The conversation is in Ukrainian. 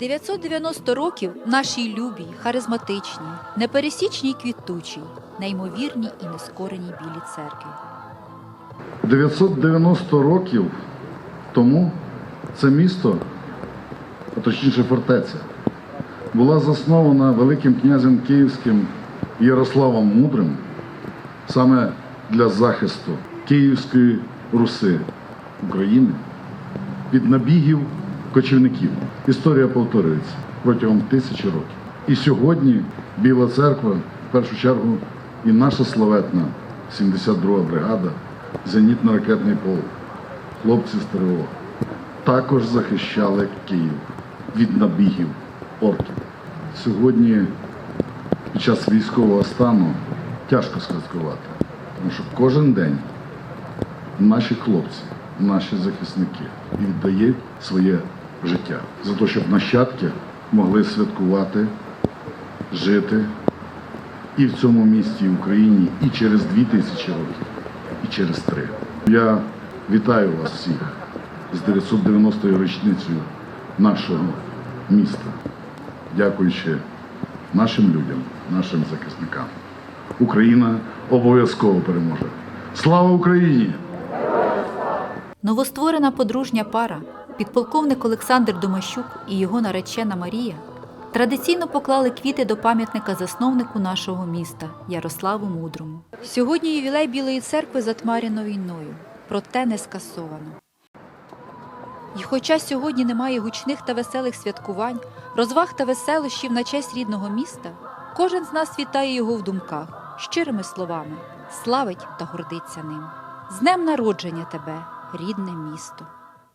990 років нашій любій, харизматичній, непересічній квітучій, неймовірній і нескореній білій церкві. 990 років тому це місто, а точніше фортеця, була заснована Великим князем Київським Ярославом Мудрим саме для захисту Київської Руси України від набігів кочівників. Історія повторюється протягом тисячі років. І сьогодні Біла церква, в першу чергу, і наша славетна 72 бригада, зенітно-ракетний полк, хлопці з ТРО, також захищали Київ від набігів орків. Сьогодні, під час військового стану, тяжко святкувати, тому що кожен день наші хлопці, наші захисники віддають своє життя за те, щоб нащадки могли святкувати, жити і в цьому місті, і в Україні, і через дві тисячі років, і через три. Я вітаю вас всіх з 990-ю річницею нашого міста, дякуючи нашим людям, нашим захисникам. Україна обов'язково переможе. Слава Україні! Новостворена подружня пара, підполковник Олександр Домащук і його наречена Марія, традиційно поклали квіти до пам'ятника засновнику нашого міста Ярославу Мудрому. Сьогодні ювілей Білої церкви затмарено війною, проте не скасовано. І хоча сьогодні немає гучних та веселих святкувань, розваг та веселощів на честь рідного міста, кожен з нас вітає його в думках, щирими словами, славить та гордиться ним. З днем народження тебе, рідне місто!